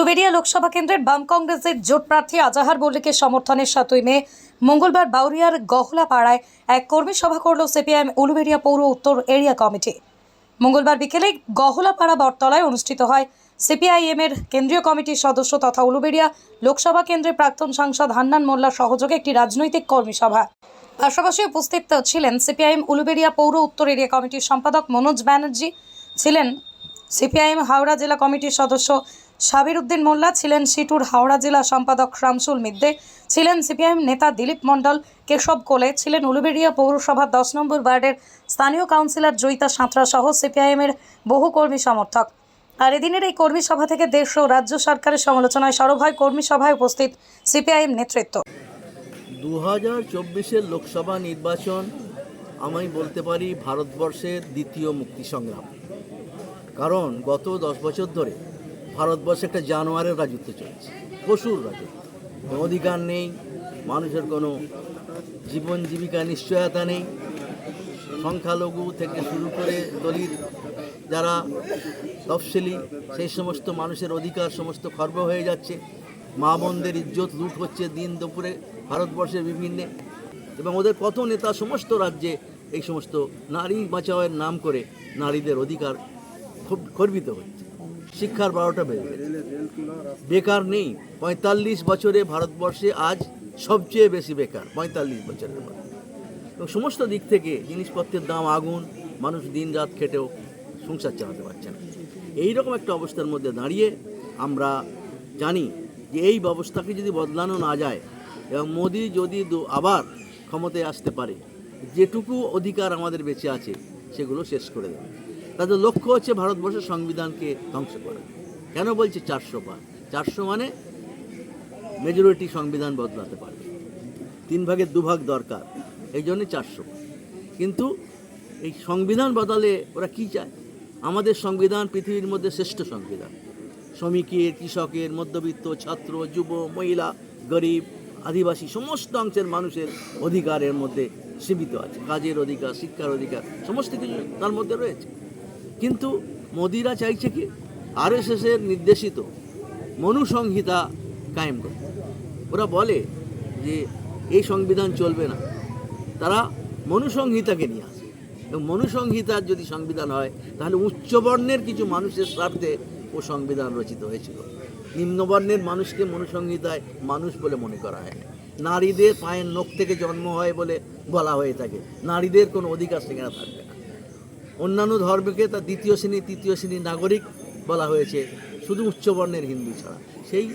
উলুবেড়িয়া লোকসভা কেন্দ্রের বাম কংগ্রেসের জোট প্রার্থী আজাহার মল্লিকের সমর্থনে সাতই মে, মঙ্গলবার বাউরিয়ার গহলাপাড়ায় এক কর্মী সভা করল সিপিআইএম উলুবেড়িয়া পৌর উত্তর এরিয়া কমিটি। মঙ্গলবার বিকেলে গহলাপাড়া বটতলায় অনুষ্ঠিত হয় সিপিআইএম এর কেন্দ্রীয় কমিটির সদস্য তথা উলুবেড়িয়া লোকসভা কেন্দ্রের প্রাক্তন সাংসদ হান্নান মোল্লার সহযোগে একটি রাজনৈতিক কর্মী সভা। পাশাপাশি উপস্থিত ছিলেন সিপিআইএম উলুবেড়িয়া পৌর উত্তর এরিয়া কমিটির সম্পাদক মনোজ ব্যানার্জি, ছিলেন সিপিআইএম হাওড়া জেলা কমিটির সদস্য সাবির উদ্দিন মোল্লা ছিলেন সিটুর হাওড়া জেলা সম্পাদক শামসুল মিদ্দে, ছিলেন সিপিআইএম নেতা দিলীপ মণ্ডল, কেশব কোলে, ছিলেন উলুবেড়িয়া পৌরসভার দশ নম্বর ওয়ার্ডের স্থানীয় কাউন্সিলর জয়িতা সাঁতরা সহ সিপিআইএমের বহু কর্মী সমর্থক। আর এদিনের এই কর্মী সভা থেকে দেশ ও রাজ্য সরকারের সমালোচনায় সরব হয় কর্মী সভায় উপস্থিত সিপিআইএম নেতৃত্ব। দু হাজার চব্বিশের লোকসভা নির্বাচন আমি বলতে পারি ভারতবর্ষের দ্বিতীয় মুক্তি সংগ্রাম। কারণ গত দশ বছর ধরে ভারতবর্ষে একটা জানোয়ারের রাজত্ব চলছে পশুর রাজত্ব। অধিকার নেই, মানুষের কোনো জীবন জীবিকা নিশ্চয়তা নেই। সংখ্যালঘু থেকে শুরু করে দলিত যারা তফসিলি, সেই সমস্ত মানুষের অধিকার সমস্ত খর্ব হয়ে যাচ্ছে। মা বোনদের ইজ্জত লুট হচ্ছে দিন দুপুরে ভারতবর্ষের বিভিন্নে। এবং ওদের কত নেতা সমস্ত রাজ্যে এই সমস্ত নারী বাঁচাওয়ের নাম করে নারীদের অধিকার খুব গর্বিত হচ্ছে। শিক্ষার বারোটা বেড়ে গেছে। বেকার নেই। পঁয়তাল্লিশ বছরে ভারতবর্ষে আজ সবচেয়ে বেশি বেকার, পঁয়তাল্লিশ বছরের মধ্যে এবং সমস্ত দিক থেকে জিনিসপত্রের দাম আগুন, মানুষ দিন রাত খেটেও সংসার চালাতে পারছে না। এই রকম একটা অবস্থার মধ্যে দাঁড়িয়ে আমরা জানি যে এই ব্যবস্থাকে যদি বদলানো না যায় এবং মোদি যদি আবার ক্ষমতায় আসতে পারে, যেটুকু অধিকার আমাদের বেঁচে আছে, সেগুলো শেষ করে দেবে। তাদের লক্ষ্য হচ্ছে ভারতবর্ষের সংবিধানকে ধ্বংস করা। কেন বলছে চারশো পার চারশো মানে মেজরিটি সংবিধান বদলাতে পারবে। তিন ভাগের দুভাগ দরকার, এই জন্যে চারশো কিন্তু এই সংবিধান বদলে ওরা কি চায়? আমাদের সংবিধান পৃথিবীর মধ্যে শ্রেষ্ঠ সংবিধান। শ্রমিকের, কৃষকের, মধ্যবিত্ত, ছাত্র, যুব, মহিলা, গরিব, আদিবাসী, সমস্ত অংশের মানুষের অধিকারের মধ্যে সীমিত আছে। কাজের অধিকার, শিক্ষার অধিকার, সমস্ত কিছু তার মধ্যে রয়েছে। কিন্তু মোদিরা চাইছে কি আর আরএসএসের নির্দেশিত মনুসংহিতা কায়েম করতে। ওরা বলে যে এই সংবিধান চলবে না। তারা মনুসংহিতাকে নিয়ে আসে। এবং মনুসংহিতার যদি সংবিধান হয়, তাহলে উচ্চবর্ণের কিছু মানুষের স্বার্থে ও সংবিধান রচিত হয়েছিল। নিম্নবর্ণের মানুষকে মনুসংহিতায় মানুষ বলে মনে করা হয় নারীদের পায়ের নখ থেকে জন্ম হয় বলে বলা হয়ে থাকে। নারীদের কোনো অধিকার সেখানে থাকবে না। অন্যান্য ধর্মকে তার দ্বিতীয় শ্রেণি, তৃতীয় শ্রেণির নাগরিক বলা হয়েছে। শুধু উচ্চবর্ণের হিন্দু ছাড়া। সেই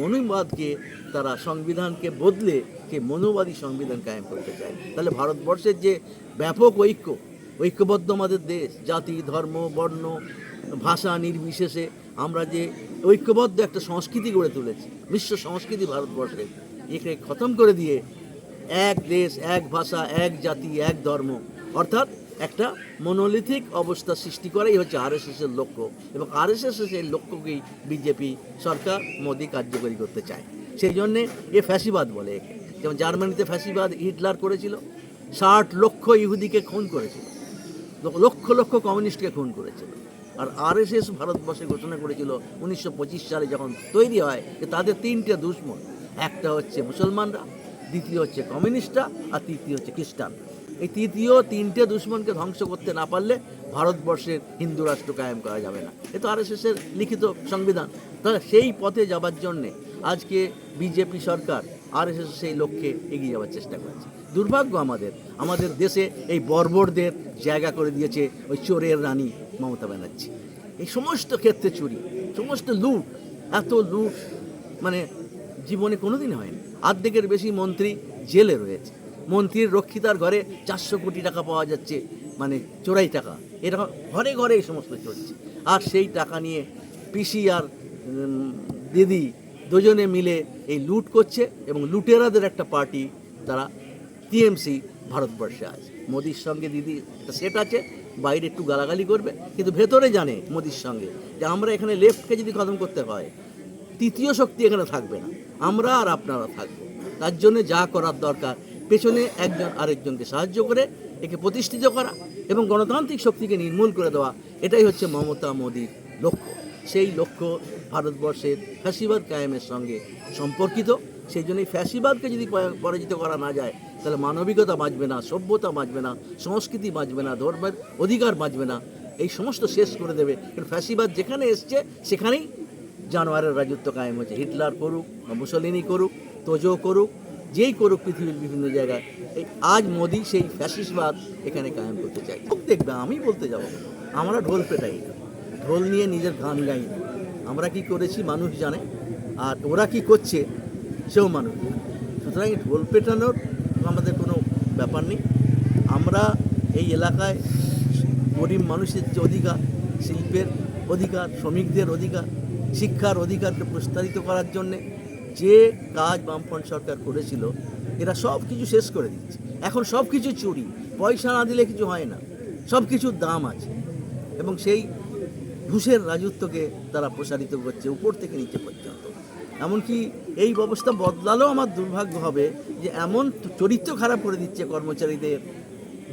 মনুবাদকে তারা সংবিধানকে বদলে কে মনুবাদী সংবিধান কায়েম করতে চায়। তাহলে ভারতবর্ষের যে ব্যাপক ঐক্য, ঐক্যবদ্ধ আমাদের দেশ, জাতি, ধর্ম, বর্ণ, ভাষা নির্বিশেষে আমরা যে ঐক্যবদ্ধ একটা সংস্কৃতি গড়ে তুলেছি, বিশ্ব সংস্কৃতি ভারতবর্ষের একে খতম করে দিয়ে এক দেশ, এক ভাষা, এক জাতি, এক ধর্ম, অর্থাৎ একটা মনোলিথিক অবস্থা সৃষ্টি করাই হচ্ছে আরএসএসের লক্ষ্য। এবং আরএসএস সেই লক্ষ্যকেই বিজেপি সরকার, মোদী কার্যকরী করতে চায়। সেই জন্যে এ ফ্যাসিবাদ বলে একে। যেমন জার্মানিতে ফ্যাসিবাদ হিটলার করেছিল, ষাট লক্ষ ইহুদিকে খুন করেছিল, লক্ষ লক্ষ কমিউনিস্টকে খুন করেছিল। আর আরএসএস ভারতবর্ষে ঘোষণা করেছিল উনিশশো পঁচিশ সালে যখন তৈরি হয়, যে তাদের তিনটে দুশ্মন, একটা হচ্ছে মুসলমানরা, দ্বিতীয় হচ্ছে কমিউনিস্টরা, আর তৃতীয় হচ্ছে খ্রিস্টান এই তৃতীয় তিনটে দুশ্মনকে ধ্বংস করতে না পারলে ভারতবর্ষের হিন্দু রাষ্ট্র কায়েম করা যাবে না। এ তো আরএসএসের লিখিত সংবিধান। তাহলে সেই পথে যাবার জন্যে আজকে বিজেপি সরকার আরএসএস সেই লক্ষ্যে এগিয়ে যাওয়ার চেষ্টা করেছে। দুর্ভাগ্য আমাদের আমাদের দেশে এই বর্বরদের জায়গা করে দিয়েছে ওই চোরের রানী মমতা ব্যানার্জি। এই সমস্ত ক্ষেত্রে চুরি, সমস্ত লুট, এত লুট মানে জীবনে কোনোদিন হয়নি। অর্ধেকের বেশি মন্ত্রী জেলে রয়েছে। মন্ত্রীর রক্ষিতার ঘরে চারশো কোটি টাকা পাওয়া যাচ্ছে মানে চোরাই টাকা। এরকম ঘরে ঘরে এই সমস্ত চলছে। আর সেই টাকা নিয়ে পিসি আর দিদি দুজনে মিলে এই লুট করছে এবং লুটেরাদের একটা পার্টি তারা টিএমসি ভারতবর্ষে আছে। মোদির সঙ্গে দিদি একটা সেট আছে, বাইরে একটু গালাগালি করবে, কিন্তু ভেতরে জানে মোদির সঙ্গে যে আমরা এখানে লেফটকে যদি খতম করতে হয়, তৃতীয় শক্তি এখানে থাকবে না। আমরা আর আপনারা থাকব। তার জন্য যা করার দরকার পেছনে একজন আরেকজনকে সাহায্য করে একে প্রতিষ্ঠিত করা এবং গণতান্ত্রিক শক্তিকে নির্মূল করে দেওয়া, এটাই হচ্ছে মমতা মোদীর লক্ষ্য। সেই লক্ষ্য ভারতবর্ষের ফ্যাসিবাদ কায়েমের সঙ্গে সম্পর্কিত। সেই জন্যই ফ্যাসিবাদকে যদি পরাজিত করা না যায়, তাহলে মানবিকতা বাঁচবে না, সভ্যতা বাঁচবে না, সংস্কৃতি বাঁচবে না, ধর্মের অধিকার বাঁচবে না। এই সমস্ত শেষ করে দেবে। কারণ ফ্যাসিবাদ যেখানে এসছে, সেখানেই জানোয়ারের রাজত্ব কায়েম হচ্ছে হিটলার করুক বা মুসলিনি করুক, তোজো করুক যেই করুক পৃথিবীর বিভিন্ন জায়গায়, এই আজ মোদি সেই ফ্যাসিসবাদ এখানে কায়েম করতে চাই খুব দেখবে, আমি বলতে যাব, আমরা ঢোল পেটাই, ঢোল নিয়ে নিজের গান গাই। আমরা কি করেছি মানুষ জানে, আর ওরা কি করছে সেও মানুষ সুতরাং ঢোল পেটানোর আমাদের কোনো ব্যাপার নেই। আমরা এই এলাকায় গরিব মানুষের যে অধিকার, শিল্পের অধিকার, শ্রমিকদের অধিকার, শিক্ষার অধিকারকে প্রস্তারিত করার জন্যে যে কাজ বামফ্রন্ট সরকার করেছিল, এরা সব কিছু শেষ করে দিচ্ছে। এখন সব কিছু চুরি, পয়সা না দিলে কিছু হয় না। সব কিছুর দাম আছে। এবং সেই ঘুষের রাজত্বকে তারা প্রসারিত করছে, উপর থেকে নিচে পর্যন্ত। এমনকি এই ব্যবস্থা বদলালেও আমার দুর্ভাগ্য হবে যে এমন চরিত্র খারাপ করে দিচ্ছে কর্মচারীদের,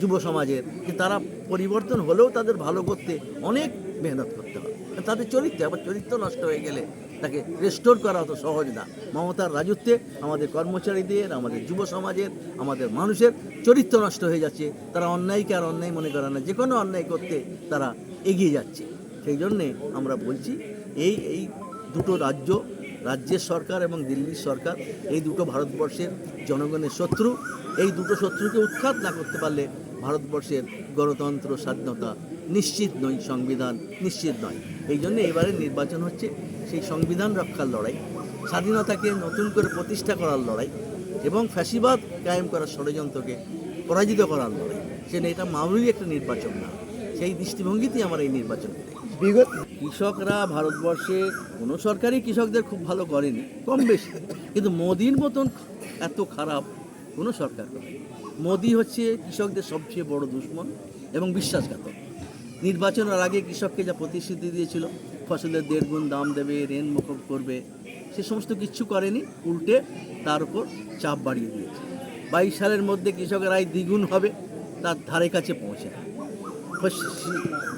যুব সমাজের, যে তারা পরিবর্তন হলেও তাদের ভালো করতে অনেক মেহনত করতে হবে। তাদের চরিত্র, আবার চরিত্র নষ্ট হয়ে গেলে তাকে রেস্টোর করা অত সহজ না। মমতার রাজত্বে আমাদের কর্মচারীদের, আমাদের যুব সমাজের, আমাদের মানুষের চরিত্র নষ্ট হয়ে যাচ্ছে। তারা অন্যায়কে আর অন্যায় মনে করে না। যে কোনো অন্যায় করতে তারা এগিয়ে যাচ্ছে। সেই জন্যে আমরা বলছি, এই এই দুটো রাজ্য, রাজ্যের সরকার এবং দিল্লির সরকার, এই দুটো ভারতবর্ষের জনগণের শত্রু, এই দুটো শত্রুকে উৎখাত না করতে পারলে ভারতবর্ষের গণতন্ত্র, স্বাধীনতা নিশ্চিত নয়, সংবিধান নিশ্চিত নয়। এই জন্য এবারে নির্বাচন হচ্ছে সেই সংবিধান রক্ষার লড়াই স্বাধীনতাকে নতুন করে প্রতিষ্ঠা করার লড়াই এবং ফ্যাসিবাদ কায়েম করার ষড়যন্ত্রকে পরাজিত করার লড়াই। সেটা এটা মামুলি একটা নির্বাচন না সেই দৃষ্টিভঙ্গিতেই আমার এই নির্বাচন বিগত কৃষকরা ভারতবর্ষে কোনো সরকারই কৃষকদের খুব ভালো করেনি কম বেশি। কিন্তু মোদির মতন এত খারাপ কোনো সরকার করেনি মোদি হচ্ছে কৃষকদের সবচেয়ে বড় দুশ্মন এবং বিশ্বাসঘাতক। নির্বাচনের আগে কৃষককে যা প্রতিশ্রুতি দিয়েছিল ফসলের দেড় গুণ দাম দেবে ঋণ মুকুব করবে, সে সমস্ত কিচ্ছু করেনি, উল্টে তার উপর চাপ বাড়িয়ে দিয়েছে। বাইশ সালের মধ্যে কৃষকের আয় দ্বিগুণ হবে, তার ধারে কাছে পৌঁছে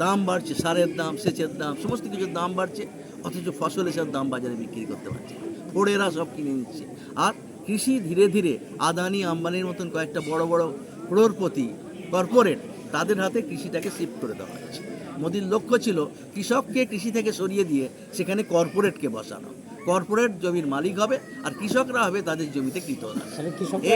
দাম বাড়ছে, সারের দাম, সেচের দাম, সমস্ত কিছুর দাম বাড়ছে, অথচ ফসল এসব দাম বাজারে বিক্রি করতে পারছে। ফোড়েরা সব কিনে নিচ্ছে। আর কৃষি ধীরে ধীরে আদানি, আম্বানির মতন কয়েকটা বড় বড় ক্রোড়পতি, কর্পোরেট, তাদের হাতে কৃষিটাকে শিফট করে দেওয়া হচ্ছে। মোদির লক্ষ্য ছিল কৃষককে কৃষি থেকে সরিয়ে দিয়ে সেখানে কর্পোরেটকে বসানো। কর্পোরেট জমির মালিক হবে আর কৃষকরা হবে তাদের জমিতে কৃতদাস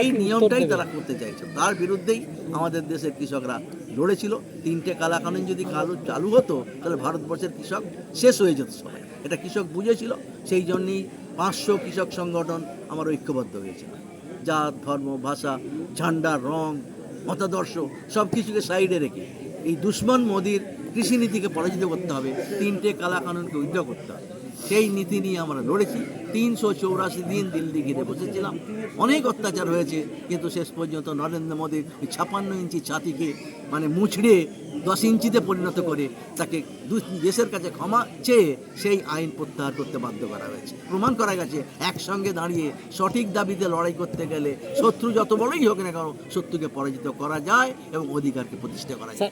এই নিয়মটাই তারা করতে চাইছে। তার বিরুদ্ধেই আমাদের দেশের কৃষকরা লড়েছিল। তিনটে কালা কানুন যদি কালু চালু হতো তাহলে ভারতবর্ষের কৃষক শেষ হয়ে যেত সবাই। এটা কৃষক বুঝেছিল। সেই জন্যই পাঁচশো কৃষক সংগঠন আমার ঐক্যবদ্ধ হয়েছিল জাত ধর্ম ভাষা ঝান্ডা রং মতাদর্শ সব কিছুকে সাইডে রেখে এই দুশ্মন মোদির কৃষিনীতিকে পরাজিত করতে হবে, তিনটে কালা কানুনকে উইথড্র করতে হবে। সেই নীতি নিয়ে আমরা লড়েছি। তিনশো চৌরাশি দিন দিল্লি ঘিরে বসেছিলাম। অনেক অত্যাচার হয়েছে, কিন্তু শেষ পর্যন্ত নরেন্দ্র মোদীর ছাপান্ন ইঞ্চি ছাতিকে মানে মুছড়ে দশ ইঞ্চিতে পরিণত করে তাকে দেশের কাছে ক্ষমা চেয়ে সেই আইন প্রত্যাহার করতে বাধ্য করা হয়েছে। প্রমাণ করা গেছে, একসঙ্গে দাঁড়িয়ে সঠিক দাবিতে লড়াই করতে গেলে শত্রু যত বড়ই হোক না কেন, শত্রুকে পরাজিত করা যায় এবং অধিকারকে প্রতিষ্ঠা করা যায়।